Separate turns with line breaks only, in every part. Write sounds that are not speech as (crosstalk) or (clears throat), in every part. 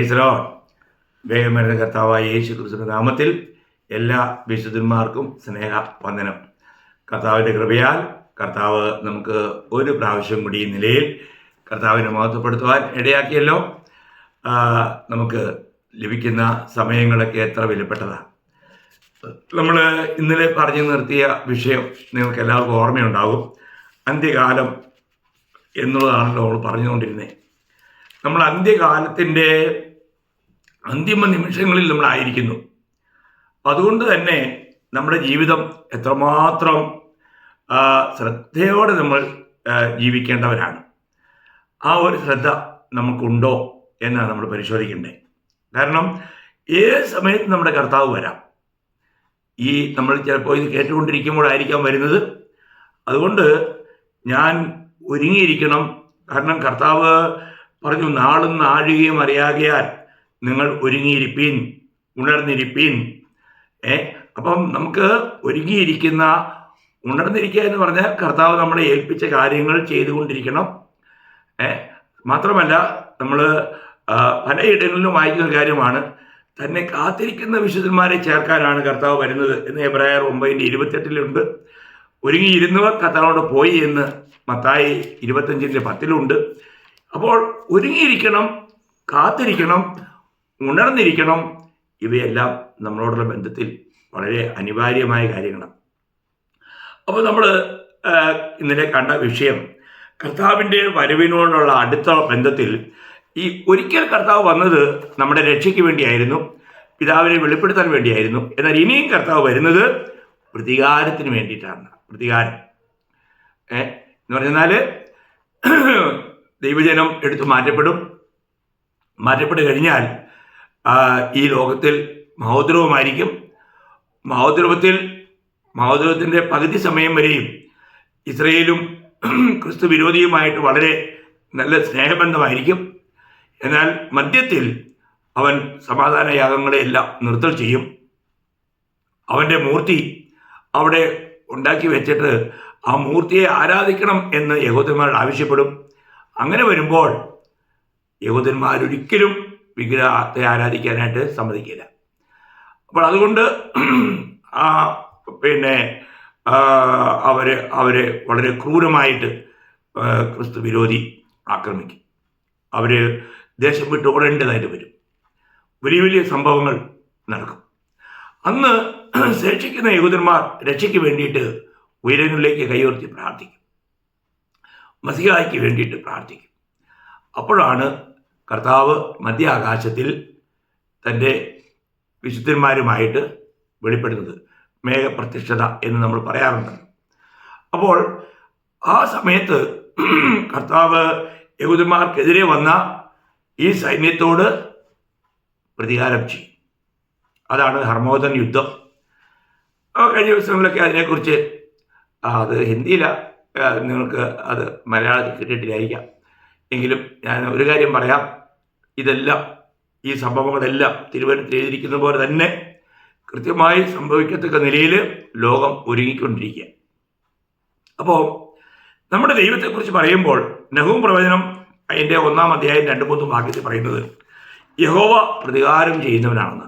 ഈശ്വരോ വേഗം കർത്താവായ യേശു ക്രിസ്തുവിന്റെ നാമത്തിൽ എല്ലാ വിശുദ്ധന്മാർക്കും സ്നേഹ വന്ദനം കർത്താവിന്റെ കൃപയാൽ കർത്താവ് നമുക്ക് ഒരു പ്രാവശ്യം കൂടി നിലയിൽ കർത്താവിനെ മഹത്വപ്പെടുത്തുവാൻ ഇടയാക്കിയല്ലോ. നമുക്ക് ലഭിക്കുന്ന സമയങ്ങളൊക്കെ എത്ര വിലപ്പെട്ടതാണ് നമ്മൾ ഇന്നലെ പറഞ്ഞു നിർത്തിയ വിഷയം നിങ്ങൾക്ക് എല്ലാവർക്കും ഓർമ്മയുണ്ടാകും. അന്ത്യകാലം എന്നുള്ളതാണല്ലോ നമ്മൾ പറഞ്ഞുകൊണ്ടിരുന്നത് നമ്മൾ അന്ത്യകാലത്തിന്റെ അന്തിമ നിമിഷങ്ങളിൽ നമ്മളായിരിക്കുന്നു. അതുകൊണ്ട് തന്നെ നമ്മുടെ ജീവിതം എത്രമാത്രം ശ്രദ്ധയോടെ നമ്മൾ ജീവിക്കേണ്ടവരാണ്. ആ ഒരു ശ്രദ്ധ നമുക്കുണ്ടോ എന്നാണ് നമ്മൾ പരിശോധിക്കേണ്ടത്. കാരണം ഏത് സമയത്ത് നമ്മുടെ കർത്താവ് വരാം? ഈ നമ്മൾ ചിലപ്പോൾ ഇത് കേട്ടുകൊണ്ടിരിക്കുമ്പോഴായിരിക്കാം വരുന്നത്. അതുകൊണ്ട് ഞാൻ ഒരുങ്ങിയിരിക്കണം. കാരണം കർത്താവ് പറഞ്ഞു നാളും നാഴികയും അറിയാകിയാൽ നിങ്ങൾ ഒരുങ്ങിയിരിപ്പീൻ ഉണർന്നിരിപ്പീൻ. ഏ അപ്പം നമുക്ക് ഒരുങ്ങിയിരിക്കുന്ന ഉണർന്നിരിക്കുക എന്ന് പറഞ്ഞാൽ കർത്താവ് നമ്മളെ ഏൽപ്പിച്ച കാര്യങ്ങൾ ചെയ്തുകൊണ്ടിരിക്കണം. ഏ മാത്രമല്ല നമ്മൾ പലയിടങ്ങളിലും വായിക്കുന്ന കാര്യമാണ് തന്നെ കാത്തിരിക്കുന്ന വിശുദ്ധന്മാരെ ചേർക്കാനാണ് കർത്താവ് വരുന്നത് എന്ന് എബ്രായർ ഒമ്പതിന്റെ ഇരുപത്തെട്ടിലുണ്ട്. ഒരുങ്ങിയിരുന്നവർ കർത്താവോട് പോയി എന്ന് മത്തായി ഇരുപത്തഞ്ചിന്റെ പത്തിലുണ്ട്. അപ്പോൾ ഒരുങ്ങിയിരിക്കണം കാത്തിരിക്കണം ഉണർന്നിരിക്കണം. ഇവയെല്ലാം നമ്മളോടുള്ള ബന്ധത്തിൽ വളരെ അനിവാര്യമായ കാര്യങ്ങളാണ്. അപ്പോൾ നമ്മൾ ഇന്നലെ കണ്ട വിഷയം കർത്താവിന്റെ വരവിനോടുള്ള അടുത്ത ബന്ധത്തിൽ ഈ ഒരിക്കൽ കർത്താവ് വന്നത് നമ്മുടെ രക്ഷയ്ക്ക് വേണ്ടിയായിരുന്നു പിതാവിനെ വെളിപ്പെടുത്താൻ വേണ്ടിയായിരുന്നു. എന്നാൽ ഇനിയും കർത്താവ് വരുന്നത് പ്രതികാരത്തിന് വേണ്ടിയിട്ടാണ്. പ്രതികാരം. എന്ന് പറഞ്ഞാൽ ദൈവജനം എടുത്തു മാറ്റപ്പെടും. മാറ്റപ്പെട്ട് കഴിഞ്ഞാൽ ഈ ലോകത്തിൽ മഹോദ്രവമായിരിക്കും. മഹോദ്രവത്തിൽ മഹോദ്രവത്തിന്റെ പകുതി സമയം വരെയും ഇസ്രയേലും ക്രിസ്തു വിരോധിയുമായിട്ട് വളരെ നല്ല സ്നേഹബന്ധമായിരിക്കും. എന്നാൽ മധ്യത്തിൽ അവൻ സമാധാന യാഗങ്ങളെയെല്ലാം നിർത്തൽ ചെയ്യും. അവന്റെ മൂർത്തി അവിടെ ഉണ്ടാക്കി വെച്ചിട്ട് ആ മൂർത്തിയെ ആരാധിക്കണം എന്ന് യഹൂദന്മാർ ആവശ്യപ്പെടും. അങ്ങനെ വരുമ്പോൾ യഹൂദന്മാരൊരിക്കലും വിഗ്രഹത്തെ ആരാധിക്കാനായിട്ട് സമ്മതിക്കില്ല. അപ്പോൾ അതുകൊണ്ട് ആ പിന്നെ അവരെ അവർ അവരെ വളരെ ക്രൂരമായിട്ട് ക്രിസ്തു വിരോധി ആക്രമിക്കും. അവർ ദേശം വിട്ട് ഓടേണ്ടതായിട്ട് വരും. വലിയ വലിയ സംഭവങ്ങൾ നടക്കും. അന്ന് ശേഷിക്കുന്ന യഹൂദന്മാർ രക്ഷയ്ക്ക് വേണ്ടിയിട്ട് ഉയരങ്ങളിലേക്ക് കൈയുയർത്തി പ്രാർത്ഥിക്കും. മസിഹായ്ക്ക് വേണ്ടിയിട്ട് പ്രാർത്ഥിക്കും. അപ്പോഴാണ് കർത്താവ് മധ്യാകാശത്തിൽ തന്റെ വിശുദ്ധന്മാരുമായിട്ട് വെളിപ്പെടുന്നത് മേഘപ്രത്യക്ഷത എന്ന് നമ്മൾ പറയാറുണ്ട്. അപ്പോൾ ആ സമയത്ത് കർത്താവ് യഹൂദന്മാർക്കെതിരെ വന്ന ഈ സൈന്യത്തോട് പ്രതികാരം ചെയ്യും. അതാണ് ഹർമോദൻ യുദ്ധം. കഴിഞ്ഞ ദിവസങ്ങളിലൊക്കെ അതിനെക്കുറിച്ച് അത് ഹിന്ദിയിലാണ് നിങ്ങൾക്ക് അത് മലയാളത്തിൽ കിട്ടിയിട്ടില്ലായിരിക്കാം. എങ്കിലും ഞാൻ ഒരു കാര്യം പറയാം. ഇതെല്ലാം ഈ സംഭവങ്ങളെല്ലാം തിരുവനന്തപുരത്ത് എഴുതിയിരിക്കുന്ന പോലെ തന്നെ കൃത്യമായി സംഭവിക്കത്തക്ക നിലയിൽ ലോകം ഒരുങ്ങിക്കൊണ്ടിരിക്കുക. അപ്പോൾ നമ്മുടെ ദൈവത്തെക്കുറിച്ച് പറയുമ്പോൾ നഹൂം പ്രവചനം അതിന്റെ ഒന്നാം അധ്യായം രണ്ട് മൂന്നും വാക്യത്തിൽ പറയുന്നത് യഹോവ പ്രതികാരം ചെയ്യുന്നവനാണെന്ന്.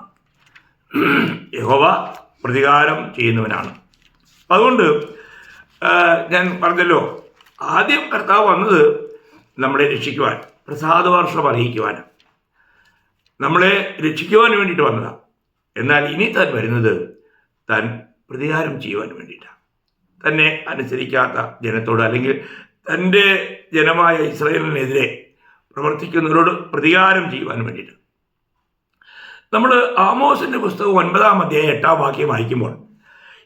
യഹോവ പ്രതികാരം ചെയ്യുന്നവനാണ്. അതുകൊണ്ട് ഞാൻ പറഞ്ഞല്ലോ ആദ്യം കർത്താവ് വന്നത് നമ്മളെ രക്ഷിക്കുവാൻ പ്രസാദവർഷം അറിയിക്കുവാൻ നമ്മളെ രക്ഷിക്കുവാൻ വേണ്ടിയിട്ട് വന്നതാണ് എന്നാൽ ഇനി താൻ വരുന്നത് താൻ പ്രതികാരം ചെയ്യുവാൻ വേണ്ടിയിട്ടാണ് തന്നെ അനുസരിക്കാത്ത ജനത്തോട് അല്ലെങ്കിൽ തന്റെ ജനമായ ഇസ്രയേലിനെതിരെ പ്രവർത്തിക്കുന്നവരോട് പ്രതികാരം ചെയ്യുവാൻ വേണ്ടിയിട്ട്. നമ്മൾ ആമോസിന്റെ പുസ്തകം ഒൻപതാം അധ്യായം എട്ടാം വാക്യം വായിക്കുമ്പോൾ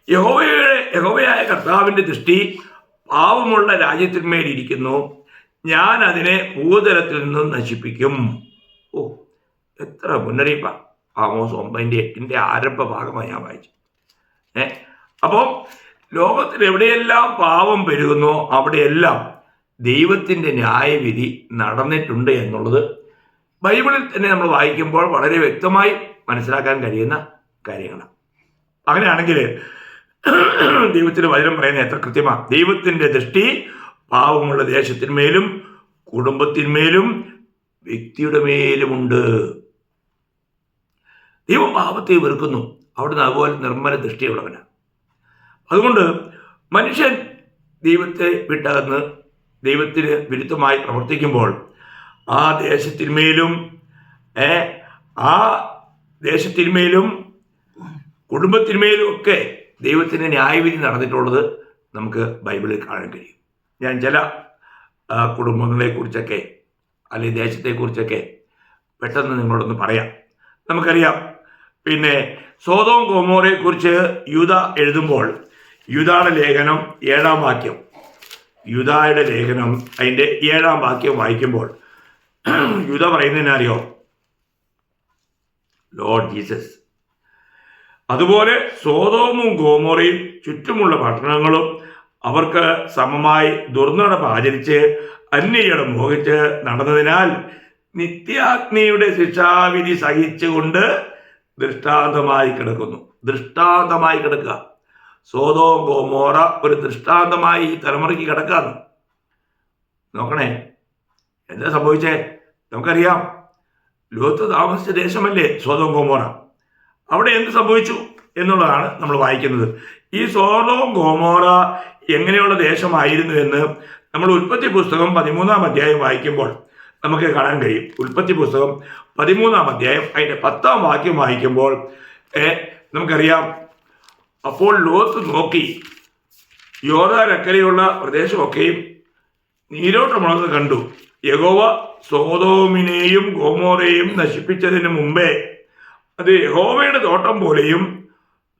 യഹോവയുടെ യഹോവയായ കർത്താവിന്റെ ദൃഷ്ടി പാവമുള്ള രാജ്യത്തിന്മേലിരിക്കുന്നു ഞാൻ അതിനെ ഭൂതലത്തിൽ നിന്നും നശിപ്പിക്കും. എത്ര മുന്നറിയിപ്പാണ് ആമോസ് ഒമ്പതിന്റെ എട്ടിന്റെ ആരംഭ ഭാഗമായി ഞാൻ വായിച്ചു. ഏ? അപ്പോൾ ലോകത്തിൽ എവിടെയെല്ലാം പാവം പെരുകുന്നോ അവിടെയെല്ലാം ദൈവത്തിന്റെ ന്യായവിധി നടന്നിട്ടുണ്ട് എന്നുള്ളത് ബൈബിളിൽ തന്നെ നമ്മൾ വായിക്കുമ്പോൾ വളരെ വ്യക്തമായി മനസ്സിലാക്കാൻ കഴിയുന്ന കാര്യങ്ങളാണ്. അങ്ങനെയാണെങ്കിൽ ദൈവത്തിന്റെ വചനം പറയുന്നത് എത്ര കൃത്യമാണ് ദൈവത്തിന്റെ ദൃഷ്ടി പാവമുള്ള ദേശത്തിന്മേലും കുടുംബത്തിന്മേലും വ്യക്തിയുടെ മേലുമുണ്ട്. ദൈവം പാപത്തെ വെറുക്കുന്നു. അവിടുന്ന് അതുപോലെ നിർമ്മല ദൃഷ്ടിയുള്ളവനാണ് അതുകൊണ്ട് മനുഷ്യൻ ദൈവത്തെ വിട്ടകന്ന് ദൈവത്തിന് വിരുദ്ധമായി പ്രവർത്തിക്കുമ്പോൾ ആ ദേശത്തിന്മേലും ആ ദേശത്തിന്മേലും കുടുംബത്തിന്മേലും ഒക്കെ ദൈവത്തിന്റെ ന്യായവിധി നടന്നിട്ടുള്ളത് നമുക്ക് ബൈബിളിൽ കാണാൻ കഴിയും. ഞാൻ ചില കുടുംബങ്ങളെക്കുറിച്ചൊക്കെ അല്ലെങ്കിൽ ദേശത്തെക്കുറിച്ചൊക്കെ പെട്ടെന്ന് നിങ്ങളോടൊന്ന് പറയാം. നമുക്കറിയാം പിന്നെ സോതോം ഗോമോറയെക്കുറിച്ച് യുധ എഴുതുമ്പോൾ യുധയുടെ ലേഖനം ഏഴാം വാക്യം. യുധായുടെ ലേഖനം അതിന്റെ ഏഴാം വാക്യം വായിക്കുമ്പോൾ (clears throat) യുധ പറയുന്നതിനറിയോ ലോർഡ് ജീസസ് അതുപോലെ സോതോമും ഗോമോറയും ചുറ്റുമുള്ള പട്ടണങ്ങളും അവർക്ക് സമമായി ദുർനടപ്പ് ആചരിച്ച് അന്യയുടെ മോഹിച്ച് നടന്നതിനാൽ നിത്യാഗ്നിയുടെ ശിക്ഷാവിധി സഹിച്ചുകൊണ്ട് ദൃഷ്ടാന്തമായി കിടക്കുന്നു. ദൃഷ്ടാന്തമായി കിടക്കുക. സോതോ ഗോമോറ ഒരു ദൃഷ്ടാന്തമായി തലമുറയ്ക്ക് കിടക്കാന്ന്. നോക്കണേ എന്താ സംഭവിച്ചേ? നമുക്കറിയാം. ലോത്ത് താമസിച്ച ദേശമല്ലേ സോതോം ഗോമോറ? അവിടെ എന്ത് സംഭവിച്ചു എന്നുള്ളതാണ് നമ്മൾ വായിക്കുന്നത്. ഈ സോതോം ഗോമോറ എങ്ങനെയുള്ള ദേശമായിരുന്നു എന്ന് നമ്മൾ ഉൽപ്പത്തി പുസ്തകം പതിമൂന്നാം അധ്യായം വായിക്കുമ്പോൾ നമുക്ക് കാണാൻ കഴിയും. ഉൽപ്പത്തി പുസ്തകം പതിമൂന്നാം അധ്യായം അതിന്റെ പത്താം വാക്യം വായിക്കുമ്പോൾ നമുക്കറിയാം. അപ്പോൾ ലോത്ത് നോക്കി. യോധാരക്കരയുള്ള പ്രദേശമൊക്കെയും നീരോട്ടമുള്ളത് കണ്ടു. യഹോവ സോതോമിനെയും ഗോമോറയെയും നശിപ്പിച്ചതിന് മുമ്പേ അത് യഹോവയുടെ തോട്ടം പോലെയും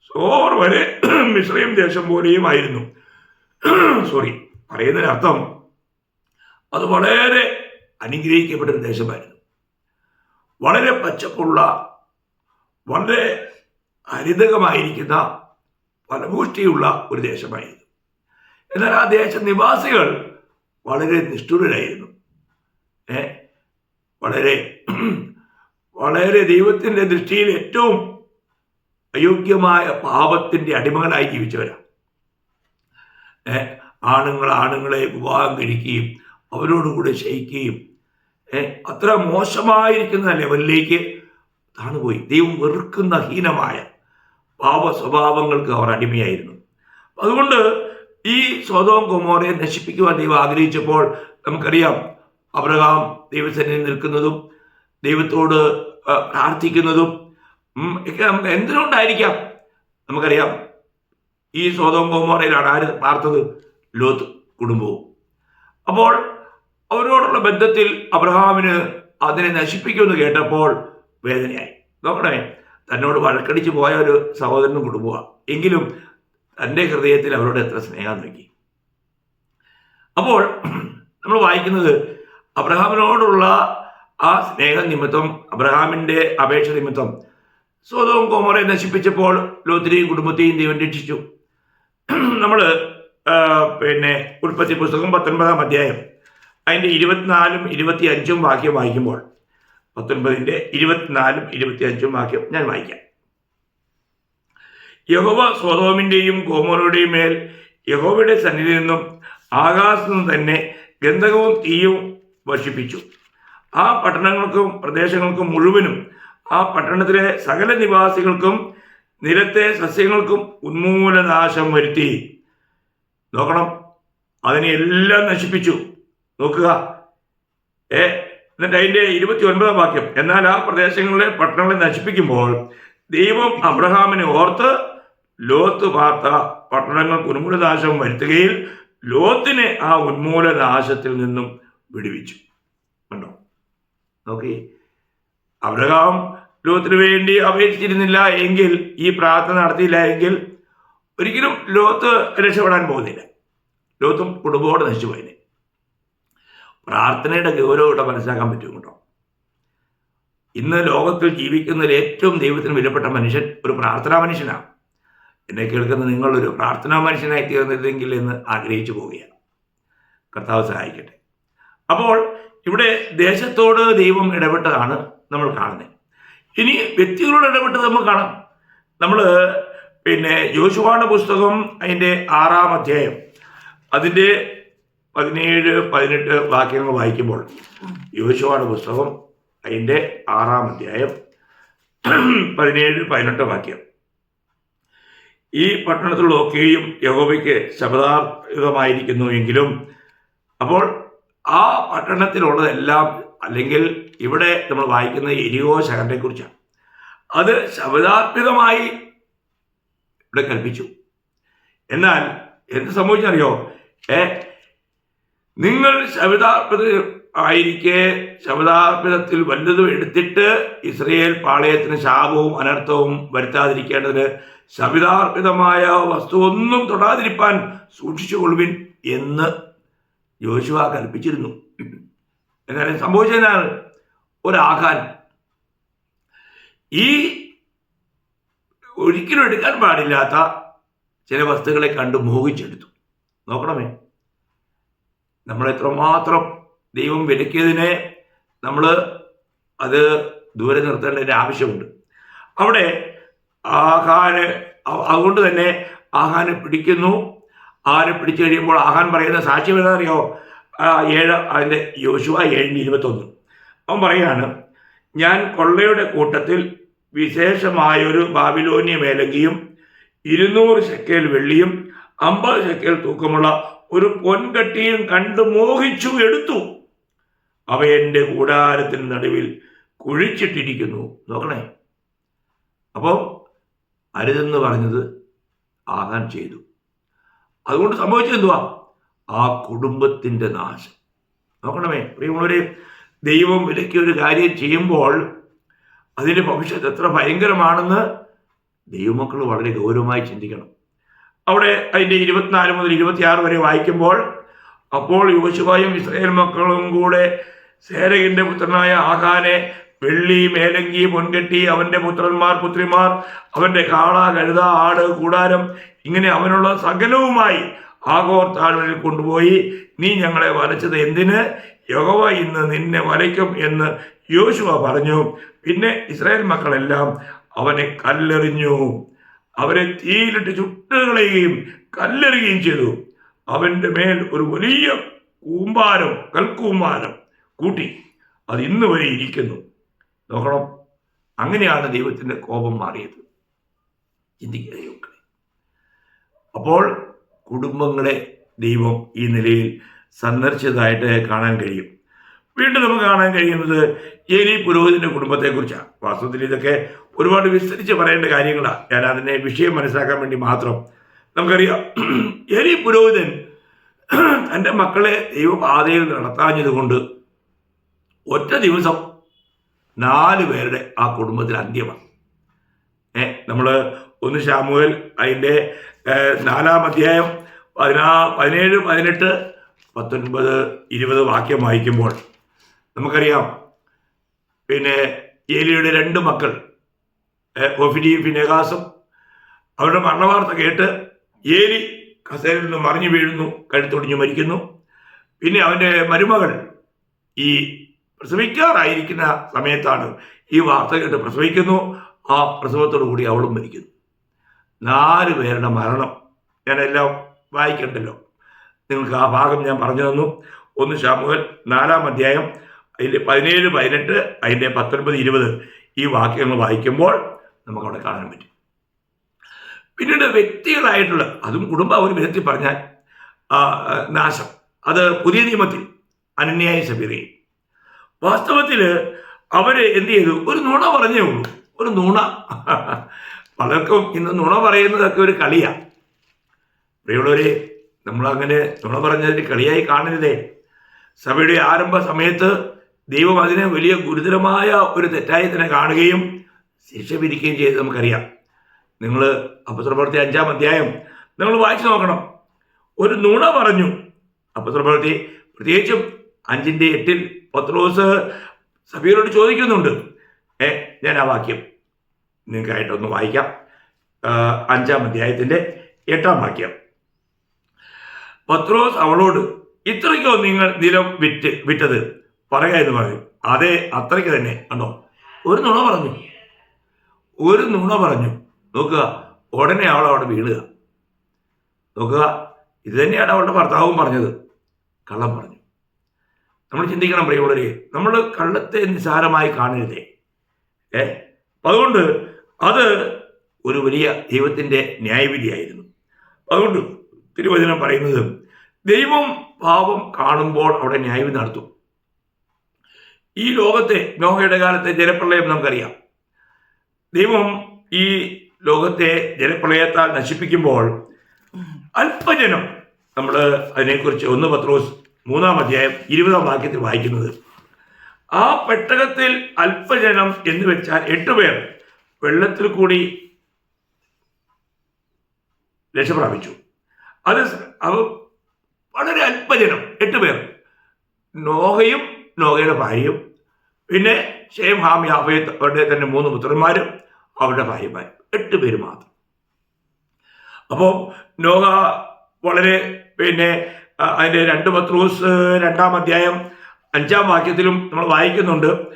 സോർ വരെ മിശ്രയും ദേശം പോലെയും ആയിരുന്നു. സോറി പറയുന്നതിനർത്ഥം അത് വളരെ അനുഗ്രഹിക്കപ്പെട്ട ഒരു ദേശമായിരുന്നു. വളരെ പച്ചപ്പുള്ള വളരെ ഹരിതകമായിരിക്കുന്ന ഫലഭൂഷ്ടിയുള്ള ഒരു ദേശമായിരുന്നു. എന്നാൽ ആ ദേശ നിവാസികൾ വളരെ നിഷ്ഠുരരായിരുന്നു. ഏ? വളരെ വളരെ ദൈവത്തിന്റെ ദൃഷ്ടിയിൽ ഏറ്റവും അയോഗ്യമായ പാപത്തിന്റെ അടിമകളായി ജീവിച്ചവരാണ് ആണുങ്ങൾ ആണുങ്ങളെ വിവാഹം കഴിക്കുകയും അവരോടുകൂടെ ക്ഷയിക്കുകയും അത്ര മോശമായിരിക്കുന്ന ലെവലിലേക്ക് താണുപോയി. ദൈവം വെറുക്കുന്ന ഹീനമായ പാപ സ്വഭാവങ്ങൾക്ക് അവർ അടിമയായിരുന്നു. അതുകൊണ്ട് ഈ സ്വതവും കുമോറയെ നശിപ്പിക്കുവാൻ ദൈവം ആഗ്രഹിച്ചപ്പോൾ നമുക്കറിയാം അബ്രഹാം ദൈവസേനയിൽ നിൽക്കുന്നതും ദൈവത്തോട് പ്രാർത്ഥിക്കുന്നതും ഒക്കെ നമുക്ക് എന്തിനുകൊണ്ടായിരിക്കാം നമുക്കറിയാം ഈ സ്വതവും കുമോറയിലാണ് ആര് പാർത്തത്? ലോത്ത് കുടുംബവും. അപ്പോൾ അവരോടുള്ള ബന്ധത്തിൽ അബ്രഹാമിന് അതിനെ നശിപ്പിക്കുമെന്ന് കേട്ടപ്പോൾ വേദനയായി. നോക്കണേ തന്നോട് വഴക്കടിച്ച് പോയ ഒരു സഹോദരനും കുടുംബമാണ് എങ്കിലും തന്റെ ഹൃദയത്തിൽ അവരോട് എത്ര സ്നേഹം നോക്കി അപ്പോൾ നമ്മൾ വായിക്കുന്നത് അബ്രഹാമിനോടുള്ള ആ സ്നേഹ നിമിത്തം അബ്രഹാമിന്റെ അപേക്ഷ നിമിത്തം സ്വതവും കോമറെ നശിപ്പിച്ചപ്പോൾ ലോത്തിനെയും കുടുംബത്തെയും ദൈവം രക്ഷിച്ചു. നമ്മൾ പിന്നെ ഉൽപ്പത്തി പുസ്തകം പത്തൊൻപതാം അധ്യായം അതിന്റെ ഇരുപത്തിനാലും ഇരുപത്തി അഞ്ചും വാക്യം വായിക്കുമ്പോൾ പത്തൊൻപതിന്റെ ഇരുപത്തിനാലും ഇരുപത്തി അഞ്ചും വാക്യം ഞാൻ വായിക്കാം. യഹോവ സ്വതോമിന്റെയും ഗോമോറുടെയും മേൽ യഹോവയുടെ സന്നിധി നിന്നും ആകാശത്തു തന്നെ ഗന്ധകവും തീയും വർഷിപ്പിച്ചു. ആ പട്ടണങ്ങൾക്കും പ്രദേശങ്ങൾക്കും മുഴുവനും ആ പട്ടണത്തിലെ സകല നിവാസികൾക്കും നിരത്തെ സസ്യങ്ങൾക്കും ഉന്മൂലനാശം വരുത്തി. നോക്കണം അതിനെ എല്ലാം നശിപ്പിച്ചു. നോക്കുക. ഏ എന്നിട്ട് അതിന്റെ ഇരുപത്തി ഒൻപതാം വാക്യം. എന്നാൽ ആ പ്രദേശങ്ങളിലെ പട്ടണങ്ങളെ നശിപ്പിക്കുമ്പോൾ ദൈവം അബ്രഹാമിനെ ഓർത്ത് ലോത്ത് പാർത്ത പട്ടണങ്ങൾക്ക് ഉന്മൂലനാശം വരുത്തുകയിൽ ലോത്തിനെ ആ ഉന്മൂലനാശത്തിൽ നിന്നും വിടുവിച്ചു. കണ്ടോ? നോക്കി. അബ്രഹാം ലോത്തിന് വേണ്ടി അപേക്ഷിച്ചിരുന്നില്ല എങ്കിൽ ഈ പ്രാർത്ഥന നടത്തിയില്ല എങ്കിൽ ഒരിക്കലും ലോത്ത് രക്ഷപ്പെടാൻ പോകുന്നില്ല. ലോത്തും കുടുംബത്തോടെ നശിച്ചു പോയിനെ പ്രാർത്ഥനയുടെ ഗൗരവം ഇവിടെ മനസ്സിലാക്കാൻ പറ്റും കേട്ടോ. ഇന്ന് ലോകത്തിൽ ജീവിക്കുന്നതിൽ ഏറ്റവും ദൈവത്തിന് വിലപ്പെട്ട മനുഷ്യൻ ഒരു പ്രാർത്ഥനാ മനുഷ്യനാണ്. എന്നെ കേൾക്കുന്ന നിങ്ങളൊരു പ്രാർത്ഥനാ മനുഷ്യനായി തീർന്നില്ലെങ്കിൽ എന്ന് ആഗ്രഹിച്ചു പോവുകയാണ്. കർത്താവ് സഹായിക്കട്ടെ. അപ്പോൾ ഇവിടെ ദേശത്തോട് ദൈവം ഇടപെട്ടതാണ് നമ്മൾ കാണുന്നത്. ഇനി വ്യക്തികളോട് ഇടപെട്ടത് നമുക്ക് കാണാം. നമ്മൾ പിന്നെ ജോഷുവാണ്ട പുസ്തകം അതിന്റെ ആറാം അധ്യായം. അതിന്റെ പതിനേഴ് പതിനെട്ട് വാക്യങ്ങൾ വായിക്കുമ്പോൾ യോശുവാണ് പുസ്തകം അതിന്റെ ആറാം അധ്യായം പതിനേഴ് പതിനെട്ട് വാക്യം. ഈ പട്ടണത്തിലൊക്കെയും യഹോബയ്ക്ക് ശബദാർഹിതമായിരിക്കുന്നു എങ്കിലും അപ്പോൾ ആ പട്ടണത്തിലുള്ളതെല്ലാം അല്ലെങ്കിൽ ഇവിടെ നമ്മൾ വായിക്കുന്ന എരിയോ ശകരനെ കുറിച്ചാണ് അത് ശബ്ദാത്മികമായി ഇവിടെ കൽപ്പിച്ചു. എന്നാൽ എന്ത് സംഭവിച്ചറിയോ ഏ നിങ്ങൾ ശബിതാർപ്പിത ആയിരിക്കെ ശബിതാർപ്പിതത്തിൽ വല്ലതും എടുത്തിട്ട് ഇസ്രയേൽ പാളയത്തിന് ശാപവും അനർത്ഥവും വരുത്താതിരിക്കേണ്ടതിന് ശബിതാർപ്പിതമായ വസ്തു ഒന്നും തൊടാതിരിപ്പാൻ സൂക്ഷിച്ചുകൊള്ളുവിൻ എന്ന് യോശുവ കൽപ്പിച്ചിരുന്നു. എന്നാലും സംഭവിച്ചതിനാണ് ഒരാകാൻ ഈ ഒരിക്കലും എടുക്കാൻ പാടില്ലാത്ത ചില വസ്തുക്കളെ കണ്ട് മോഹിച്ചെടുത്തു. നോക്കണമേ. നമ്മൾ എത്രമാത്രം ദൈവം വിലക്കിയതിനെ നമ്മൾ അത് ദൂരെ നിർത്തേണ്ടതിന്റെ ആവശ്യമുണ്ട്. അവിടെ ആഹാന് അതുകൊണ്ട് തന്നെ ആഹാനെ പിടിക്കുന്നു. ആഹാനെ പിടിച്ചു കഴിയുമ്പോൾ ആഹാൻ പറയുന്ന സാക്ഷ്യം എന്താണെന്നറിയോ? ഏഴ് അതിന്റെ യോശുവ ഏഴിന് ഇരുപത്തൊന്ന്. അവൻ പറയാണ് ഞാൻ കൊള്ളയുടെ കൂട്ടത്തിൽ വിശേഷമായൊരു ബാബിലോനിയ മേലങ്കിയും ഇരുന്നൂറ് ശക്കേൽ വെള്ളിയും അമ്പത് ശക്കേൽ തൂക്കമുള്ള ഒരു പൊൻകട്ടിയും കണ്ടു മോഹിച്ചു എടുത്തു. അവ എന്റെ കൂടാരത്തിന് നടുവിൽ കുഴിച്ചിട്ടിരിക്കുന്നു. നോക്കണേ. അപ്പോൾ അരുതെന്ന് പറഞ്ഞത് ആകാൻ ചെയ്തു. അതുകൊണ്ട് സംഭവിച്ചെന്തുവാ ആ കുടുംബത്തിന്റെ നാശം. നോക്കണമേ. പ്രിയമുള്ളവരെ ദൈവം വിലക്കിയ ഒരു കാര്യം ചെയ്യുമ്പോൾ അതിന്റെ ഭവിഷ്യത്ത് എത്ര ഭയങ്കരമാണെന്ന് ദൈവമക്കൾ വളരെ ഗൗരവമായി ചിന്തിക്കണം. അവിടെ അതിന്റെ ഇരുപത്തിനാല് മുതൽ ഇരുപത്തിയാറ് വരെ വായിക്കുമ്പോൾ അപ്പോൾ യോശുവായും ഇസ്രായേൽ മക്കളും കൂടെ സേരകിന്റെ പുത്രനായ ആഹാനെ വെള്ളി മേലങ്കി പൊൻകെട്ടി അവന്റെ പുത്രന്മാർ പുത്രിമാർ അവന്റെ കാള കഴുത ആട് കൂടാരം ഇങ്ങനെ അവനുള്ള സകലവുമായി ആഗോർ താഴ്വരയിൽ കൊണ്ടുപോയി നീ ഞങ്ങളെ വലച്ചത് എന്തിന്? യഹോവ ഇന്ന് നിന്നെ വലയ്ക്കും എന്ന് യോശുവ പറഞ്ഞു. പിന്നെ ഇസ്രായേൽ മക്കളെല്ലാം അവനെ കല്ലെറിഞ്ഞു. അവരെ തീയിലിട്ട് ചുട്ടുകളയുകയും കല്ലെറിയുകയും ചെയ്തു. അവന്റെ മേൽ ഒരു വലിയ കൂമ്പാരം കൽക്കൂമ്പാരം കൂട്ടി. അത് ഇന്ന് വരെ ഇരിക്കുന്നു. നോക്കണം. അങ്ങനെയാണ് ദൈവത്തിന്റെ കോപം മാറിയത്. ചിന്തിക്കുക അപ്പോൾ കുടുംബങ്ങളെ ദൈവം ഈ നിലയിൽ സന്ദർശിച്ചതായിട്ട് കാണാൻ കഴിയും. വീണ്ടും നമുക്ക് കാണാൻ കഴിയുന്നത് എലി പുരോഹിതന്റെ കുടുംബത്തെക്കുറിച്ചാണ്. വാസ്തവത്തിൽ ഇതൊക്കെ ഒരുപാട് വിസ്തരിച്ച് പറയേണ്ട കാര്യങ്ങളാണ്. ഞാൻ അതിനെ വിഷയം മനസ്സിലാക്കാൻ വേണ്ടി മാത്രം. നമുക്കറിയാം എലി പുരോഹിതൻ തന്റെ മക്കളെ ദൈവപാതയിൽ നടത്താഞ്ഞതുകൊണ്ട് ഒറ്റ ദിവസം നാല് പേരുടെ ആ കുടുംബത്തിൽ അന്ത്യമാണ് ഏ നമ്മൾ ഒന്ന് ഷാമുവൽ അതിന്റെ നാലാം അധ്യായം പതിനാ പതിനേഴ് പതിനെട്ട് പത്തൊൻപത് ഇരുപത് വാക്യം വായിക്കുമ്പോൾ നമുക്കറിയാം. പിന്നെ ഏലിയുടെ രണ്ട് മക്കൾ ഒഫിനിയും ഫിനേഗാസും അവരുടെ മരണവാർത്ത കേട്ട് ഏലി കസേരയിൽ നിന്ന് മറിഞ്ഞു വീഴുന്നു കഴുത്തൊടിഞ്ഞു മരിക്കുന്നു. പിന്നെ അവന്റെ മരുമകൾ ഈ പ്രസവിക്കാറായിരിക്കുന്ന സമയത്താണ് ഈ വാർത്ത കേട്ട് പ്രസവിക്കുന്നു. ആ പ്രസവത്തോടു കൂടി അവളും മരിക്കുന്നു. നാല് പേരുടെ മരണം ഞാനെല്ലാം വായിക്കണ്ടല്ലോ. നിങ്ങൾക്ക് ആ ഭാഗം ഞാൻ പറഞ്ഞു തന്നു. ഒന്ന് ഷാമുവൽ നാലാം അധ്യായം. അതിന്റെ പതിനേഴ് പതിനെട്ട് അതിന്റെ പത്തൊൻപത് ഇരുപത് ഈ വാക്യങ്ങൾ വായിക്കുമ്പോൾ നമുക്കവിടെ കാണാൻ പറ്റും. പിന്നീട് വ്യക്തികളായിട്ടുള്ള അതും കുടുംബം ഒരു വിധത്തിൽ പറഞ്ഞാൽ നാശം. അത് പുതിയ നിയമത്തിൽ അനന്യായ സഭ്യതയും വാസ്തവത്തിൽ അവർ എന്ത് ചെയ്തു? ഒരു നുണ പറഞ്ഞേ ഉള്ളൂ. ഒരു നുണ. പലർക്കും ഇന്ന് നുണ പറയുന്നതൊക്കെ ഒരു കളിയാണ് പ്രിയമുള്ളവരെ നമ്മളങ്ങനെ നുണ പറഞ്ഞതിന് കളിയായി കാണരുതേ. സഭയുടെ ആരംഭ സമയത്ത് ദൈവം അതിനെ വലിയ ഗുരുതരമായ ഒരു തെറ്റായി തന്നെ കാണുകയും ശിക്ഷ വിധിക്കുകയും ചെയ്ത് നമുക്കറിയാം. നിങ്ങൾ അപ്പസ്ത്രപ്രവൃത്തി അഞ്ചാം അധ്യായം നിങ്ങൾ വായിച്ചു നോക്കണം. ഒരു നുണ പറഞ്ഞു. അപ്പസ്ത്രപ്രവൃത്തി പ്രത്യേകിച്ചും അഞ്ചിന്റെ എട്ടിൽ പത്രോസ് സഭയോട് ചോദിക്കുന്നുണ്ട്. ഏ ഞാൻ ആ വാക്യം നിങ്ങൾക്കായിട്ടൊന്ന് വായിക്കാം. അഞ്ചാം അധ്യായത്തിന്റെ എട്ടാം വാക്യം. പത്രോസ് അവളോട് ഇത്രയ്ക്കോ നിങ്ങൾ നിലം വിറ്റ് വിറ്റത്? പറയുക എന്ന് പറയും അതെ അത്രയ്ക്ക് തന്നെ. കണ്ടോ? ഒരു നുണ പറഞ്ഞു. ഒരു നുണ പറഞ്ഞു. നോക്കുക ഉടനെ അവൾ അവിടെ വീഴുക. നോക്കുക ഇത് തന്നെയാണ് അവളുടെ ഭർത്താവും പറഞ്ഞത്. കള്ളം പറഞ്ഞു. നമ്മൾ ചിന്തിക്കണം പ്രിയമുള്ളവരെ. നമ്മൾ കള്ളത്തെ നിസ്സാരമായി കാണരുതേ. ഏ? അതുകൊണ്ട് അത് ഒരു വലിയ ദൈവത്തിന്റെ ന്യായവിധിയായിരുന്നു. അതുകൊണ്ട് തിരുവചനം പറയുന്നത് ദൈവം പാപം കാണുമ്പോൾ അവിടെ ന്യായവിധി നടത്തും. ഈ ലോകത്തെ നോഹയുടെ കാലത്തെ ജലപ്രളയം നമുക്കറിയാം. ദൈവം ഈ ലോകത്തെ ജലപ്രളയത്താൽ നശിപ്പിക്കുമ്പോൾ അല്പജനം നമ്മൾ അതിനെക്കുറിച്ച് ഒന്ന് പത്രോസ് മൂന്നാം അധ്യായം ഇരുപതാം വാക്യത്തിൽ വായിക്കുന്നത്. ആ പെട്ടകത്തിൽ അല്പജനം എന്ന് വെച്ചാൽ എട്ട് പേർ വെള്ളത്തിൽ കൂടി രക്ഷപ്രാപിച്ചു. അത് അവ വളരെ അല്പജനം എട്ട് പേർ. നോഹയും നോഹയുടെ ഭാര്യയും. പിന്നെ ഷേം ഹാം യാഫയത്ത് അവരുടെ തന്നെ മൂന്ന് പുത്രന്മാരും അവരുടെ ഭാര്യമാരും. എട്ട് പേര് മാത്രം. അപ്പോൾ നോഹ വളരെ പിന്നെ അതിന്റെ രണ്ട് പത്രൂസ് രണ്ടാം അധ്യായം അഞ്ചാം വാക്യത്തിലും നമ്മൾ വായിക്കുന്നുണ്ട്.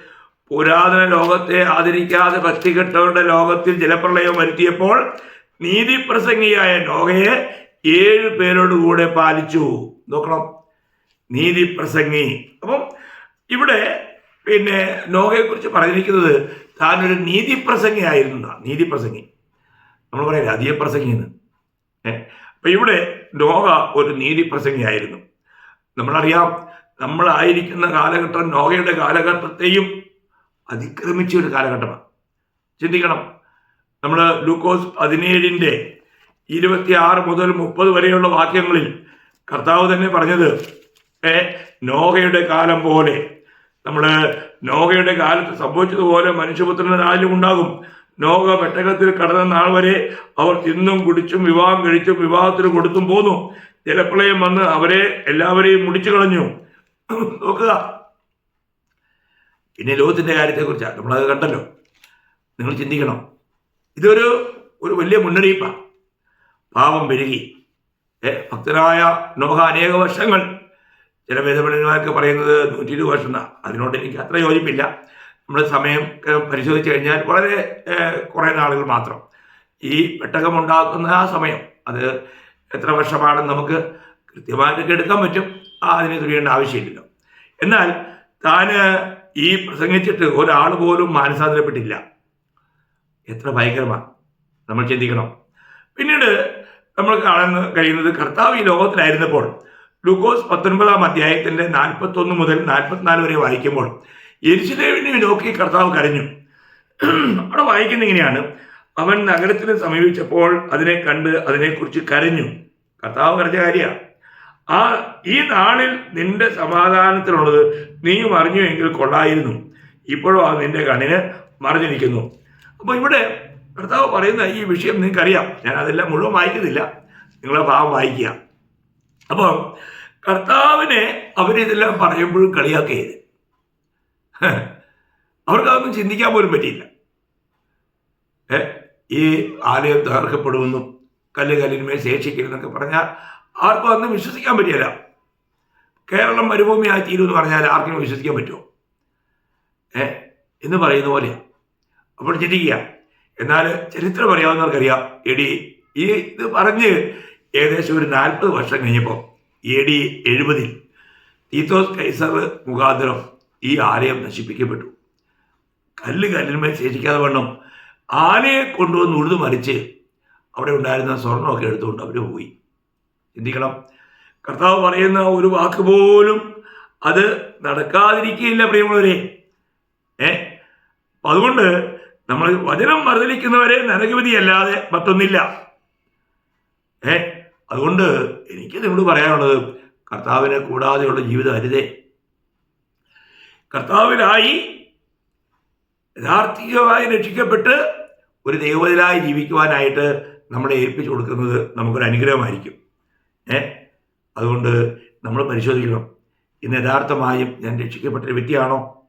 പുരാതന ലോകത്തെ ആദരിക്കാതെ ഭക്തികെട്ടവരുടെ ലോകത്തിൽ ജലപ്രളയം വരുത്തിയപ്പോൾ നീതിപ്രസംഗിയായ നോഹയെ ഏഴ് പേരോടുകൂടെ പാലിച്ചു. നോക്കണം. നീതിപ്രസംഗി. അപ്പം ഇവിടെ പിന്നെ നോഹയെക്കുറിച്ച് പറഞ്ഞിരിക്കുന്നത് താനൊരു നീതിപ്രസംഗിയായിരുന്നു നീതി നീതിപ്രസംഗി. നമ്മൾ പറയില്ല അധികപ്രസംഗി എന്ന് അപ്പൊ ഇവിടെ നോഹ ഒരു നീതി നീതിപ്രസംഗിയായിരുന്നു. നമ്മളറിയാം നമ്മളായിരിക്കുന്ന കാലഘട്ടം നോഹയുടെ കാലഘട്ടത്തെയും അതിക്രമിച്ച ഒരു കാലഘട്ടമാണ്. ചിന്തിക്കണം നമ്മൾ ലൂക്കോസ് പതിനേഴിന്റെ ഇരുപത്തിയാറ് മുതൽ മുപ്പത് വരെയുള്ള വാക്യങ്ങളിൽ കർത്താവ് തന്നെ പറഞ്ഞത് നോഹയുടെ കാലം പോലെ നമ്മൾ നോഹയുടെ കാലത്ത് സംഭവിച്ചതുപോലെ മനുഷ്യപുത്രന്റെ നാളിലും ഉണ്ടാകും. പെട്ടകത്തിൽ കടന്ന നാൾ വരെ അവർ തിന്നും കുടിച്ചും വിവാഹം കഴിച്ചും വിവാഹത്തിന് കൊടുത്തും പോന്നു. ജലപ്രളയം വന്ന് അവരെ എല്ലാവരെയും മുടിച്ചു കളഞ്ഞു. നോക്കുക. പിന്നെ ലോകത്തിന്റെ കാര്യത്തെക്കുറിച്ചാണ് നമ്മളത് കണ്ടല്ലോ. നിങ്ങൾ ചിന്തിക്കണം. ഇതൊരു ഒരു വലിയ മുന്നറിയിപ്പാണ് പാപം പെരുകി. ഭക്തനായ നോഹ അനേക വർഷങ്ങൾ ചില വേദപണ്ഡിതന്മാർക്ക് പറയുന്നത് നൂറ്റി ഇരുപത് വർഷം അതിനോട് എനിക്ക് അത്ര യോജിപ്പില്ല. നമ്മുടെ സമയം പരിശോധിച്ച് കഴിഞ്ഞാൽ വളരെ കുറേ നാളുകൾ മാത്രം. ഈ പെട്ടകം ഉണ്ടാക്കുന്ന ആ സമയം അത് എത്ര വർഷമാണെന്ന് നമുക്ക് കൃത്യമായിട്ടൊക്കെ എടുക്കാൻ പറ്റും. അതിന് തുടിയേണ്ട ആവശ്യമില്ലല്ലോ എന്നാൽ താന് ഈ പ്രസംഗിച്ചിട്ട് ഒരാൾ പോലും മാനസാന്തരപ്പെട്ടില്ല. എത്ര ഭയങ്കരമാണ് നമ്മൾ ചിന്തിക്കണം. പിന്നീട് നമ്മൾ കാണാൻ കഴിയുന്നത് കർത്താവ് ഈ ലോകത്തിലായിരുന്നപ്പോൾ ലൂക്കോസ് പത്തൊൻപതാം അധ്യായത്തിന്റെ നാൽപ്പത്തൊന്ന് മുതൽ നാൽപ്പത്തിനാല് വരെ വായിക്കുമ്പോൾ എരിശിലേവിനെ നോക്കി കർത്താവ് കരഞ്ഞു. അവിടെ വായിക്കുന്ന ഇങ്ങനെയാണ്. അവൻ നഗരത്തിന് സമീപിച്ചപ്പോൾ അതിനെ കണ്ട് അതിനെക്കുറിച്ച് കരഞ്ഞു. കർത്താവ് കരഞ്ഞ കാര്യമാണ് ആ ഈ നാളിൽ നിന്റെ സമാധാനത്തിനുള്ളത് നീയും അറിഞ്ഞുവെങ്കിൽ കൊള്ളായിരുന്നു. ഇപ്പോഴും അത് നിന്റെ കണ്ണിന് മറിഞ്ഞിരിക്കുന്നു. അപ്പോൾ ഇവിടെ കർത്താവ് പറയുന്ന ഈ വിഷയം നിങ്ങൾക്കറിയാം. ഞാൻ അതെല്ലാം മുഴുവൻ വായിക്കുന്നില്ല. നിങ്ങളെ ഭാവം വായിക്കുക. അപ്പോൾ കർത്താവിനെ അവരിതെല്ലാം പറയുമ്പോഴും കളിയാക്കുകയത് അവർക്കതൊന്നും ചിന്തിക്കാൻ പോലും പറ്റിയില്ല. ഏ ഈ ആലയം തകർക്കപ്പെടുമെന്നും കല്ല് കല്ലിന്മേൽ ശേഷിക്കരുതെന്നൊക്കെ പറഞ്ഞാൽ ആർക്കും അന്ന് വിശ്വസിക്കാൻ പറ്റിയല്ല കേരളം മരുഭൂമിയായി തീരുമെന്ന് പറഞ്ഞാൽ ആർക്കും വിശ്വസിക്കാൻ പറ്റുമോ? ഏ എന്ന് പറയുന്ന പോലെയാണ് അപ്പോൾ ചിന്തിക്കുക. എന്നാൽ ചരിത്രം അറിയാവുന്നവർക്കറിയാം. എടി ഈ ഇത് പറഞ്ഞ് ഏകദേശം ഒരു നാൽപ്പത് വർഷം കഴിഞ്ഞപ്പോൾ എ ഡി എഴുപതിൽ തീത്തോസ് കൈസർ മുഖാന്തരം ഈ ആലയം നശിപ്പിക്കപ്പെട്ടു. കല്ല് കല്ലിന്മേൽ ശേഷിക്കാതെ വണ്ണം ആനയെ കൊണ്ടുവന്ന് ഉഴുതു മറിച്ച് അവിടെ ഉണ്ടായിരുന്ന സ്വർണമൊക്കെ എടുത്തുകൊണ്ട് അവർ പോയി. ചിന്തിക്കണം. കർത്താവ് പറയുന്ന ഒരു വാക്ക് പോലും അത് നടക്കാതിരിക്കുകയില്ല പ്രിയമുള്ളവരെ. ഏ? അതുകൊണ്ട് നമ്മൾ വചനം മറുതലിക്കുന്നവരെ നരകവിധിയല്ലാതെ മറ്റൊന്നില്ല. ഏ? അതുകൊണ്ട് എനിക്ക് നിങ്ങളോട് പറയാനുള്ളത് കർത്താവിനെ കൂടാതെയുള്ള ജീവിതം അരുതേ. കർത്താവിനായി യഥാർത്ഥികമായി രക്ഷിക്കപ്പെട്ട് ഒരു ദൈവത്തിലായി ജീവിക്കുവാനായിട്ട് നമ്മളെ ഏൽപ്പിച്ചു കൊടുക്കുന്നത് നമുക്കൊരു അനുഗ്രഹമായിരിക്കും. ഏ? അതുകൊണ്ട് നമ്മൾ പരിശോധിക്കണം. ഇന്ന് യഥാർത്ഥമായും ഞാൻ രക്ഷിക്കപ്പെട്ടൊരു വ്യക്തിയാണോ?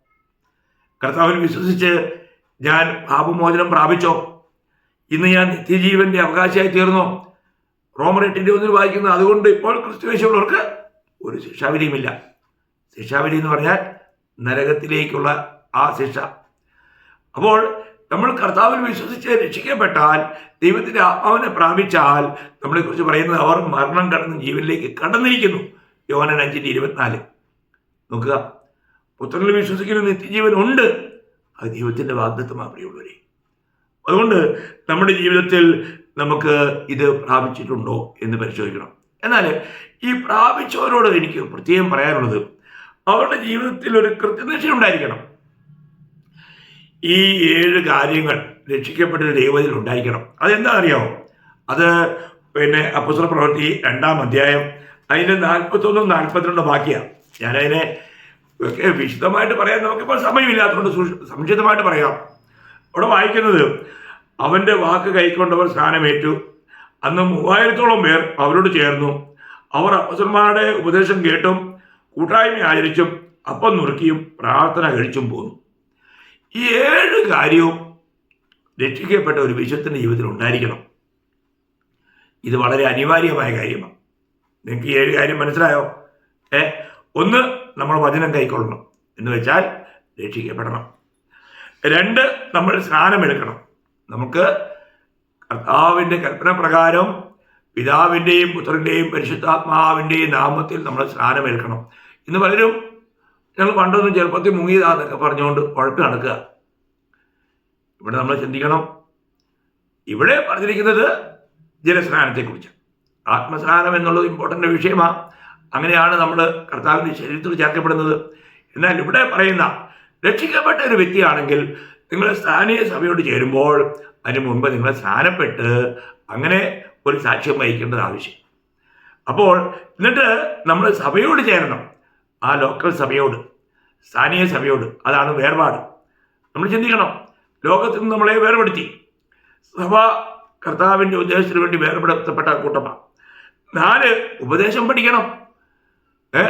കർത്താവിൽ വിശ്വസിച്ച് ഞാൻ പാപമോചനം പ്രാപിച്ചോ? ഇന്ന് ഞാൻ നിത്യജീവന്റെ അവകാശമായി തീർന്നോ? റോമർ എട്ടിന്റെ ഒന്നിൽ വായിക്കുന്നത് അതുകൊണ്ട് ഇപ്പോൾ ക്രിസ്തുവേശുള്ളവർക്ക് ഒരു ശിക്ഷാവിധിയുമില്ല. ശിക്ഷാവിധി എന്ന് പറഞ്ഞാൽ നരകത്തിലേക്കുള്ള ആ ശിക്ഷ. അപ്പോൾ നമ്മൾ കർത്താവിൽ വിശ്വസിച്ച് രക്ഷിക്കപ്പെട്ടാൽ ദൈവത്തിന്റെ ആത്മാവിനെ പ്രാപിച്ചാൽ നമ്മളെക്കുറിച്ച് പറയുന്നത് അവർ മരണം കടന്ന് ജീവനിലേക്ക് കടന്നിരിക്കുന്നു. യോഹനൻ അഞ്ചിന്റെ ഇരുപത്തിനാല്. നോക്കുക. പുത്രനിൽ വിശ്വസിക്കുന്ന നിത്യജീവൻ ഉണ്ട്. അത് ദൈവത്തിന്റെ വാഗ്ദത്വമാണ് പ്രിയമുള്ളവരെ അതുകൊണ്ട് നമ്മുടെ ജീവിതത്തിൽ നമുക്ക് ഇത് പ്രാപിച്ചിട്ടുണ്ടോ എന്ന് പരിശോധിക്കണം. എന്നാൽ ഈ പ്രാപിച്ചവരോട് എനിക്ക് പ്രത്യേകം പറയാനുള്ളത് അവരുടെ ജീവിതത്തിൽ ഒരു കൃത്യനിഷ്ഠ ഉണ്ടായിരിക്കണം. ഈ ഏഴ് കാര്യങ്ങൾ രക്ഷിക്കപ്പെട്ട ദൈവത്തിൽ ഉണ്ടായിരിക്കണം. അതെന്താ അറിയാമോ അത് പിന്നെ അപ്പുസ്ര പ്രവൃത്തി രണ്ടാം അധ്യായം അതിന്റെ നാൽപ്പത്തൊന്നും നാൽപ്പത്തിരണ്ടും ബാക്കിയാണ് ഞാനതിനെ ഒക്കെ വിശദമായിട്ട് പറയാൻ നമുക്കിപ്പോൾ സമയമില്ലാത്തതുകൊണ്ട് സൂക്ഷ- സംക്ഷിപ്തമായിട്ട് പറയാം. അവിടെ വായിക്കുന്നത് അവന്റെ വാക്ക് കൈക്കൊണ്ടവർ സ്നാനമേറ്റു. അന്ന് മൂവായിരത്തോളം പേർ അവരോട് ചേർന്നു. അവർ അപ്പസന്മാരുടെ ഉപദേശം കേട്ടും കൂട്ടായ്മ ആചരിച്ചും അപ്പം നുറുക്കിയും പ്രാർത്ഥന കഴിച്ചും പോന്നു. ഈ ഏഴ് കാര്യവും രക്ഷിക്കപ്പെട്ട ഒരു വിശുദ്ധന്റെ ജീവിതത്തിൽ ഉണ്ടായിരിക്കണം. ഇത് വളരെ അനിവാര്യമായ കാര്യമാണ്. നിങ്ങൾക്ക് ഈ ഏഴ് കാര്യം മനസ്സിലായോ? ഏ ഒന്ന് നമ്മൾ വചനം കൈക്കൊള്ളണം എന്ന് വെച്ചാൽ രക്ഷിക്കപ്പെടണം. രണ്ട് നമ്മൾ സ്നാനമെടുക്കണം. നമുക്ക് കർത്താവിന്റെ കൽപ്പന പ്രകാരം പിതാവിന്റെയും പുത്രന്റെയും പരിശുദ്ധാത്മാവിന്റെയും നാമത്തിൽ നമ്മൾ സ്നാനമേൽക്കണം. ഇന്ന് പലരും ഞങ്ങൾ പണ്ടൊന്നും ചെറുപ്പത്തിൽ മുങ്ങിയതാന്നൊക്കെ പറഞ്ഞുകൊണ്ട് കുഴപ്പം നടക്കുക. ഇവിടെ നമ്മൾ ചിന്തിക്കണം. ഇവിടെ പറഞ്ഞിരിക്കുന്നത് ജലസ്നാനത്തെക്കുറിച്ച്. ആത്മസ്നാനം എന്നുള്ളത് ഇമ്പോർട്ടന്റ് വിഷയമാണ് അങ്ങനെയാണ് നമ്മൾ കർത്താവിന്റെ ശരീരത്തിൽ ചേർക്കപ്പെടുന്നത്. എന്നാൽ ഇവിടെ പറയുന്ന രക്ഷിക്കപ്പെട്ട ഒരു വ്യക്തിയാണെങ്കിൽ നിങ്ങൾ സ്ഥാനീയ സഭയോട് ചേരുമ്പോൾ അതിന് മുൻപ് നിങ്ങൾ സ്ഥാനപ്പെട്ട് അങ്ങനെ ഒരു സാക്ഷ്യം വഹിക്കേണ്ടത് ആവശ്യം. അപ്പോൾ എന്നിട്ട് നമ്മൾ സഭയോട് ചേരണം. ആ ലോക്കൽ സഭയോട് സ്ഥാനീയ സഭയോട് അതാണ് വേർപാട്. നമ്മൾ ചിന്തിക്കണം ലോകത്തിൽ നിന്ന് നമ്മളെ വേർപെടുത്തി. സഭ കർത്താവിന്റെ ഉദ്ദേശത്തിന് വേണ്ടി വേർപെടുത്തപ്പെട്ട കൂട്ടമാണ്. നാല് ഉപദേശം പഠിക്കണം. ഏ?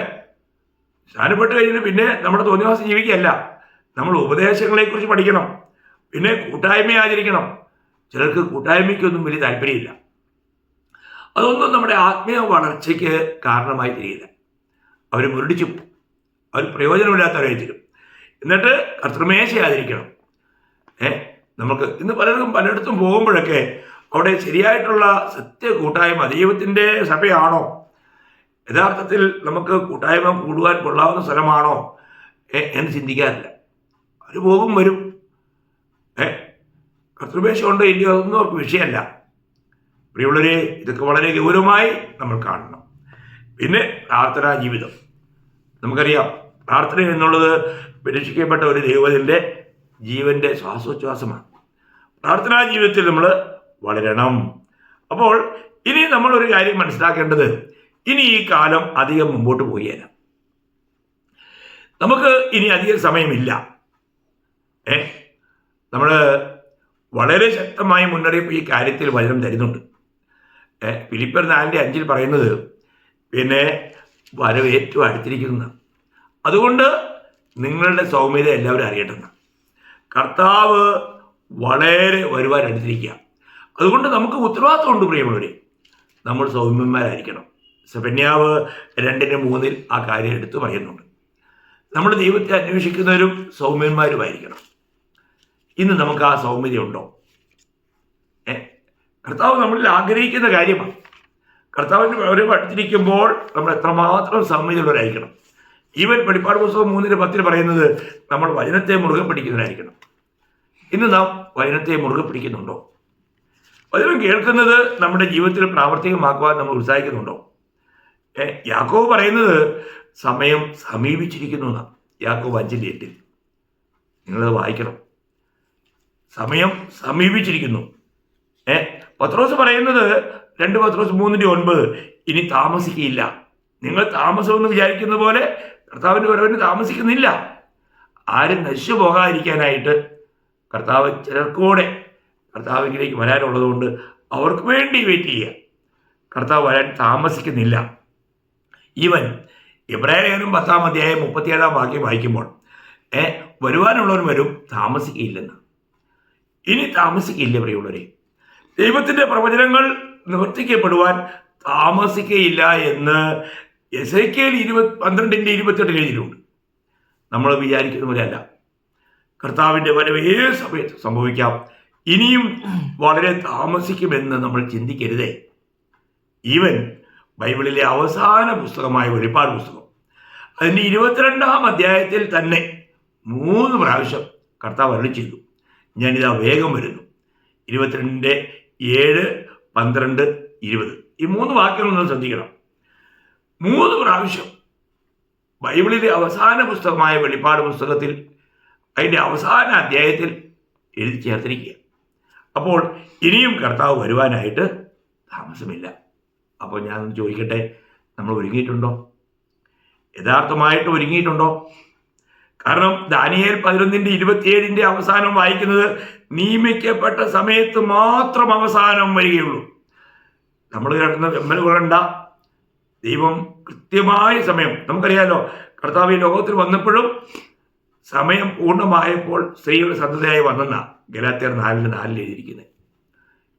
സ്ഥാനപ്പെട്ട് കഴിഞ്ഞിട്ട് പിന്നെ നമ്മുടെ തോന്നിവാസം ജീവിക്കുകയല്ല. നമ്മൾ ഉപദേശങ്ങളെക്കുറിച്ച് പഠിക്കണം. പിന്നെ കൂട്ടായ്മ ആചരിക്കണം. ചിലർക്ക് കൂട്ടായ്മയ്ക്കൊന്നും വലിയ താല്പര്യമില്ല. അതൊന്നും നമ്മുടെ ആത്മീയ വളർച്ചയ്ക്ക് കാരണമായി തിരിയില്ല അവർ മുരടിച്ചു അവർ പ്രയോജനമില്ലാത്തവരായി തീരും എന്നിട്ട് കർത്തൃമേശ ആചരിക്കണം ഏ നമുക്ക് ഇന്ന് പലർക്കും പലയിടത്തും പോകുമ്പോഴൊക്കെ അവിടെ ശരിയായിട്ടുള്ള സത്യ കൂട്ടായ്മ ദൈവത്തിന്റെ സഭയാണോ? യഥാർത്ഥത്തിൽ നമുക്ക് കൂട്ടായ്മ കൂടുവാൻ കൊള്ളാവുന്ന സ്ഥലമാണോ? എന്ന് ചിന്തിക്കാറില്ല. അവർ പോകും വരും. ഏ? കർത്തൃപേശമുണ്ടോ ഇല്ലയോ അതൊന്നും അവർക്ക് വിഷയമല്ല. പ്രിയമുള്ളവരെ ഇതൊക്കെ വളരെ ഗൗരവമായി നമ്മൾ കാണണം. പിന്നെ പ്രാർത്ഥനാ ജീവിതം. നമുക്കറിയാം പ്രാർത്ഥന എന്നുള്ളത് രക്ഷിക്കപ്പെട്ട ഒരു ദൈവത്തിന്റെ ജീവന്റെ ശ്വാസോച്ഛ്വാസമാണ്. പ്രാർത്ഥനാ ജീവിതത്തിൽ നമ്മൾ വളരണം. അപ്പോൾ ഇനി നമ്മളൊരു കാര്യം മനസ്സിലാക്കേണ്ടത് ഇനി ഈ കാലം അധികം മുമ്പോട്ട് പോയേനെ. നമുക്ക് ഇനി അധികം സമയമില്ല. ഏ? നമ്മൾ വളരെ ശക്തമായി മുന്നറിയിപ്പ് ഈ കാര്യത്തിൽ വചനം തരുന്നുണ്ട്. ഏഹ് ഫിലിപ്പർ നാലിന്റെ അഞ്ചിൽ പറയുന്നത് പിന്നെ വരവ് ഏറ്റവും അടുത്തിരിക്കുന്ന. അതുകൊണ്ട് നിങ്ങളുടെ സൗമ്യത എല്ലാവരും അറിയട്ടെന്ന്. കർത്താവ് വളരെ വരുവാൻ അടുത്തിരിക്കുക അതുകൊണ്ട് നമുക്ക് ഉത്തരവാദിത്തമുണ്ട് പ്രിയമുള്ളവരെ. നമ്മൾ സൗമ്യന്മാരായിരിക്കണം. സെബന്യാവ് രണ്ടിന് മൂന്നിൽ ആ കാര്യം എടുത്തു പറയുന്നുണ്ട്. നമ്മൾ ദൈവത്തെ അന്വേഷിക്കുന്നവരും സൗമ്യന്മാരുമായിരിക്കണം. ഇന്ന് നമുക്ക് ആ സൗമ്യത ഉണ്ടോ ഏ? കർത്താവ് നമ്മളിൽ ആഗ്രഹിക്കുന്ന കാര്യമാണ്. കർത്താവിന്റെ അവരെ പഠിച്ചിരിക്കുമ്പോൾ നമ്മൾ എത്രമാത്രം സൗമ്യതയുള്ളവരായിരിക്കണം. ഈവൻ വെളിപ്പാട് പുസ്തകം മൂന്നിന് പത്തിൽ പറയുന്നത് നമ്മൾ വചനത്തെ മുറുകെ പിടിക്കുന്നവരായിരിക്കണം. ഇന്ന് നാം വചനത്തെ മുറുകെ പിടിക്കുന്നുണ്ടോ? വചനം കേൾക്കുന്നത് നമ്മുടെ ജീവിതത്തിൽ പ്രാവർത്തികമാക്കുവാൻ നമ്മൾ ഉത്സാഹിക്കുന്നുണ്ടോ? യാക്കോവ് പറയുന്നത് സമയം സമീപിച്ചിരിക്കുന്നു എന്നാണ്. യാക്കോവ് അഞ്ചിന്റെ എട്ടിൽ. നിങ്ങളത് വായിക്കണം. സമയം സമീപിച്ചിരിക്കുന്നു. ഏ പത്രോസ് പറയുന്നത് രണ്ട് പത്രോസ് മൂന്നിന്റെ ഒൻപത്. ഇനി താമസിക്കില്ല നിങ്ങൾ താമസമെന്ന് വിചാരിക്കുന്ന പോലെ കർത്താവിന്റെ വരവിന് താമസിക്കുന്നില്ല. ആരും നശിച്ചു പോകാതിരിക്കാനായിട്ട് കർത്താവ് ചിലർക്കൂടെ കർത്താവിലേക്ക് വരാനുള്ളതുകൊണ്ട് അവർക്ക് വേണ്ടി വെയിറ്റ് ചെയ്യുക. കർത്താവ് വരാൻ താമസിക്കുന്നില്ല. ഇവൻ ഇബ്രാഹിം പത്താം അധ്യായം മുപ്പത്തിയേഴാം വാക്യം വായിക്കുമ്പോൾ ഏ വരുവാനുള്ളവൻ വരും താമസിക്കില്ലെന്ന് ഇനി താമസിക്കില്ല പ്രിയുള്ളവരെ ദൈവത്തിന്റെ പ്രവചനങ്ങൾ നിവർത്തിക്കപ്പെടുവാൻ താമസിക്കയില്ല എന്ന് എസ് ഐ കെയിൽ ഇരുപത് പന്ത്രണ്ടിന്റെ ഇരുപത്തെട്ട് എഴുതിയിട്ടുണ്ട്. നമ്മൾ വിചാരിക്കുന്ന പോലെയല്ല. കർത്താവിന്റെ വരവ് ഏത് സമയത്ത് സംഭവിക്കാം. ഇനിയും വളരെ താമസിക്കുമെന്ന് നമ്മൾ ചിന്തിക്കരുതേ. ഈവൻ ബൈബിളിലെ അവസാന പുസ്തകമായ വെളിപ്പാട് പുസ്തകം. അതിന്റെ ഇരുപത്തിരണ്ടാം അധ്യായത്തിൽ തന്നെ മൂന്ന് പ്രാവശ്യം കർത്താവ് അരളി ചെയ്തു. ഞാനിതാ വേഗം വരുന്നു. ഇരുപത്തിരണ്ടിന്റെ ഏഴ് പന്ത്രണ്ട് ഇരുപത്. ഈ മൂന്ന് വാക്യങ്ങൾ നിങ്ങൾ ശ്രദ്ധിക്കണം. മൂന്ന് പ്രാവശ്യം ബൈബിളിലെ അവസാന പുസ്തകമായ വെളിപ്പാട് പുസ്തകത്തിൽ അതിന്റെ അവസാന അധ്യായത്തിൽ എഴുതി ചേർത്തിരിക്കുക. അപ്പോൾ ഇനിയും കർത്താവ് വരുവാനായിട്ട് താമസമില്ല. അപ്പോൾ ഞാൻ ചോദിക്കട്ടെ നമ്മൾ ഒരുങ്ങിയിട്ടുണ്ടോ? യഥാർത്ഥമായിട്ട് ഒരുങ്ങിയിട്ടുണ്ടോ? കാരണം ദാനിയേൽ പതിനൊന്നിന്റെ ഇരുപത്തിയേഴിന്റെ അവസാനം വായിക്കുന്നത് നിയമിക്കപ്പെട്ട സമയത്ത് മാത്രം അവസാനം വരികയുള്ളൂ. നമ്മൾ കേട്ടുന്ന വെമ്മൽ കൊള്ളണ്ട. ദൈവം കൃത്യമായ സമയം നമുക്കറിയാലോ കർത്താവ് ഈ ലോകത്തിൽ വന്നപ്പോഴും സമയം പൂർണമായപ്പോൾ സ്ത്രീയുടെ സന്തതയായി വന്നെന്ന ഗലാത്തിയർ നാലിന് നാലിൽ എഴുതിയിരിക്കുന്നത്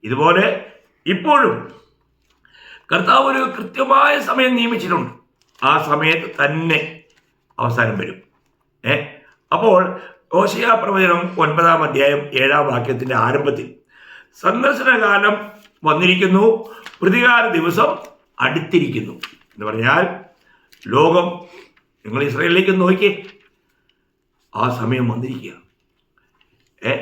ഇതുപോലെ ഇപ്പോഴും കർത്താവ് ഒരു കൃത്യമായ സമയം നിയമിച്ചിട്ടുണ്ട്. ആ സമയത്ത് തന്നെ അവസാനം വരും. ഏ? അപ്പോൾ ഓശിയാ പ്രവചനം ഒൻപതാം അധ്യായം ഏഴാം വാക്യത്തിന്റെ ആരംഭത്തിൽ. സന്ദർശനകാലം വന്നിരിക്കുന്നു പ്രതികാര ദിവസം അടുത്തിരിക്കുന്നു എന്ന് പറഞ്ഞാൽ ലോകം നിങ്ങൾ ഇസ്രയേലിലേക്ക് നോക്കിയേ ആ സമയം വന്നിരിക്കുക. ഏ?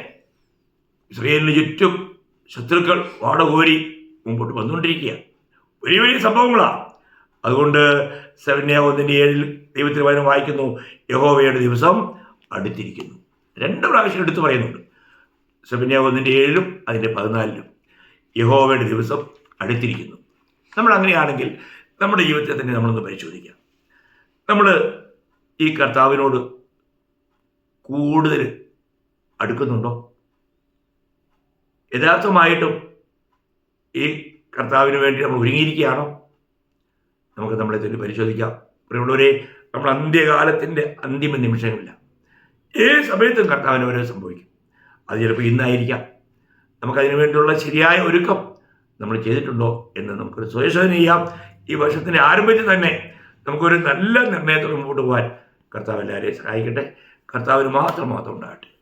ഇസ്രയേലിന് ചുറ്റും ശത്രുക്കൾ വാടകോരി മുമ്പോട്ട് വന്നുകൊണ്ടിരിക്കുക. വലിയ വലിയ സംഭവങ്ങളാണ്. അതുകൊണ്ട് സെവന്യ ഏഴിൽ ദൈവത്തിന്റെ വചനം വായിക്കുന്നു. യഹോവയുടെ ദിവസം അടുത്തിരിക്കുന്നു. രണ്ട് പ്രാവശ്യം എടുത്തു പറയുന്നുണ്ട്. സെവന്യ ഏഴിലും അതിന്റെ പതിനാലിലും യഹോവയുടെ ദിവസം അടുത്തിരിക്കുന്നു. നമ്മൾ അങ്ങനെയാണെങ്കിൽ നമ്മുടെ ജീവിതത്തെ തന്നെ നമ്മളൊന്ന് പരിശോധിക്കാം. നമ്മൾ ഈ കർത്താവിനോട് കൂടുതൽ അടുക്കുന്നുണ്ടോ? യഥാർത്ഥമായിട്ടും ഈ കർത്താവിന് വേണ്ടി നമ്മൾ ഒരുങ്ങിയിരിക്കുകയാണോ? നമുക്ക് നമ്മളെ തന്നെ പരിശോധിക്കാം. പ്രിയമുള്ളവരെ നമ്മൾ അന്ത്യകാലത്തിന്റെ അന്തിമ നിമിഷങ്ങളില്ല ഏത് സമയത്തും കർത്താവിന് ഓരോ സംഭവിക്കും. അത് ചിലപ്പോൾ ഇന്നായിരിക്കാം. നമുക്കതിനു വേണ്ടിയുള്ള ശരിയായ ഒരുക്കം നമ്മൾ ചെയ്തിട്ടുണ്ടോ എന്ന് നമുക്കൊരു സ്വയശോധന ചെയ്യാം. ഈ വർഷത്തിന്റെ ആരംഭിച്ച് തന്നെ നമുക്കൊരു നല്ല നിർണയത്തോടെ മുമ്പോട്ട് പോകാൻ കർത്താവ് എല്ലാവരെയും സഹായിക്കട്ടെ. കർത്താവിന് മാത്രം മാത്രം ഉണ്ടാകട്ടെ.